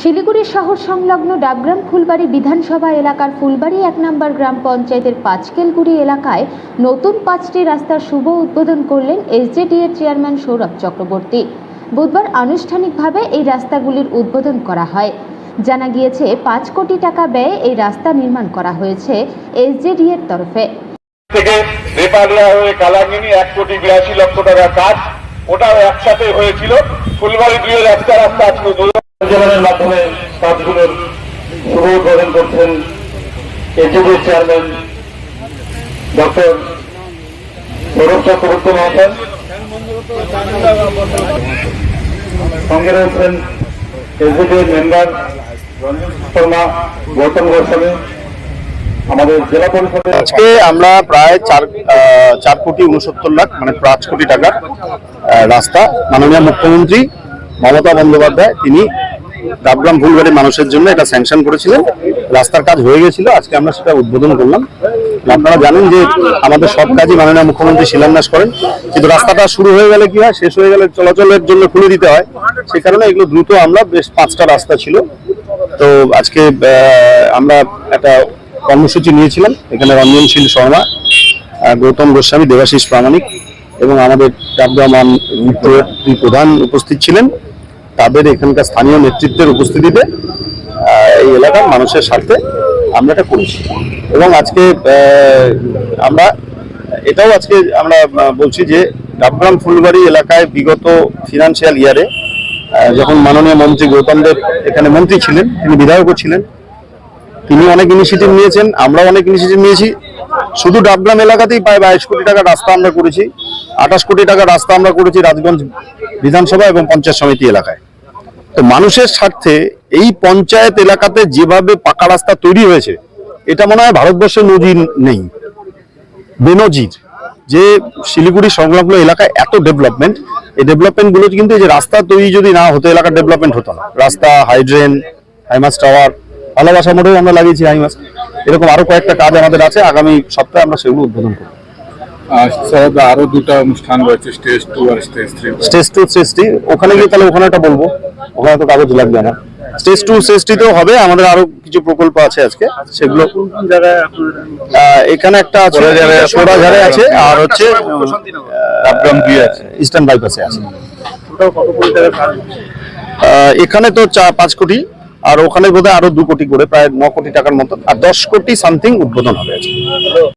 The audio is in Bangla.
শিলিগুড়ি শহর সংলগ্ন ডাবগ্রাম ফুলবাড়ি বিধানসভা এলাকার ফুলবাড়ি এক নম্বর গ্রাম পঞ্চায়েতের পাঁচকেলগুড়ি এলাকায় নতুন পাঁচটি রাস্তার শুভ উদ্বোধন করলেন এসজেডি এর চেয়ারম্যান সৌরভ চক্রবর্তী। বুধবার আনুষ্ঠানিকভাবে এই রাস্তাগুলির উদ্বোধন করা হয়। জানা গিয়েছে, পাঁচ কোটি টাকা ব্যয়ে এই রাস্তা নির্মাণ করা হয়েছে এসজেডি এর তরফে। একসাথে হয়েছিল। ফুলবাড়ি একটা রাস্তা আজকে জীবনের মাধ্যমে কাজগুলোর শুভ উদ্বোধন করছেন NJP chairman doctor Sourav Chakraborty মহাশয়। সঙ্গে রয়েছেন এসডিপির মেম্বার শর্মা গৌতম গোস্বামী। আমাদের জেলা আজকে আমরা প্রায় চার চার কোটি উনসত্তর লাখ মানে পাঁচ কোটি টাকার রাস্তা মাননীয় মুখ্যমন্ত্রী মমতা বন্দ্যোপাধ্যায়, তিনি ডাবগ্রাম ফুলবাড়ির মানুষের জন্য এটা স্যাংশন করেছিলেন রাস্তার কাজ হয়ে গেছিল, আজকে আমরা সেটা উদ্বোধন করলাম। আপনারা জানেন যে আমাদের সব কাজই মাননীয় মুখ্যমন্ত্রী শিলান্যাস করেন। কিন্তু রাস্তাটা শুরু হয়ে গেলে কি হয়, শেষ হয়ে গেলে চলাচলের জন্য খুলে দিতে হয়। সে কারণে এগুলো দ্রুত আমরা বেশ পাঁচটা রাস্তা ছিল। তো আজকে আমরা একটা কর্মসূচি নিয়েছিলাম। এখানে রঞ্জনশীল শর্মা গৌতম গোস্বামী, দেবাশিস প্রামাণিক এবং আমাদের ডাবগ্রাম প্রধান উপস্থিত ছিলেন। তাদের এখানকার স্থানীয় নেতৃত্বের উপস্থিতিতে এই এলাকার মানুষের স্বার্থে আমরা এটা করেছি। এবং আজকে আমরা এটাও আজকে আমরা বলছি যে ডাবগ্রাম ফুলবাড়ি এলাকায় বিগত ফিনান্সিয়াল ইয়ারে যখন মাননীয় মন্ত্রী গৌতম দেব এখানে মন্ত্রী ছিলেন, তিনি বিধায়কও ছিলেন, তিনি অনেক ইনিশিয়েটিভ নিয়েছেন, আমরাও অনেক ইনিশিয়েটিভ নিয়েছি। শুধু ডাবগ্রাম এলাকাতেই প্রায় বাইশ কোটি টাকার রাস্তা আমরা করেছি, আঠাশ কোটি টাকার রাস্তা আমরা করেছি রাজগঞ্জ বিধানসভা এবং পঞ্চায়েত সমিতি এলাকায়। মানুষের স্বার্থে এই পঞ্চায়েত এলাকাতে যেভাবে পাকা রাস্তা তৈরি হয়েছে, এটা মনে হয় ভারতবর্ষে নজির নেই। বেনজির, যে শিলিগুড়ি সংলগ্ন এলাকায় এত ডেভেলপমেন্ট এই ডেভেলপমেন্টগুলো কিন্তু যে রাস্তা তৈরি যদি না হতো, এলাকার ডেভেলপমেন্ট হতো না। রাস্তা হাইড্রেন হাইমাস টাওয়ার ভালোবাসা মোটেও আমরা লাগিয়েছি হাইমাস এরকম আরও কয়েকটা কাজ আমাদের আছে, আগামী সপ্তাহে আমরা সেগুলো উদ্বোধন করব। আর স্যার আরও দুটো অনুষ্ঠান রয়েছে স্টেজ টু আর stage three stage two stage three ওখানে গিয়ে তাহলে ওখানে একটা বলব। ওখানে তো কাগজ লাগবে আমার। স্টেজ টু স্টেজ থ্রিতেও হবে আমাদের আরও কিছু প্রকল্প আছে আজকে। সেগুলো এখানে একটা আছে সোনাঝারে আছে আর হচ্ছে ইস্টার্ন বাইপাসে আছে এখানে তো চা পাঁচ কোটি আর ওখানে বোধহয় আরও দু কোটি করে প্রায় ন কোটি টাকার মতো আর দশ কোটি সামথিং উদ্বোধন হবে আজকে।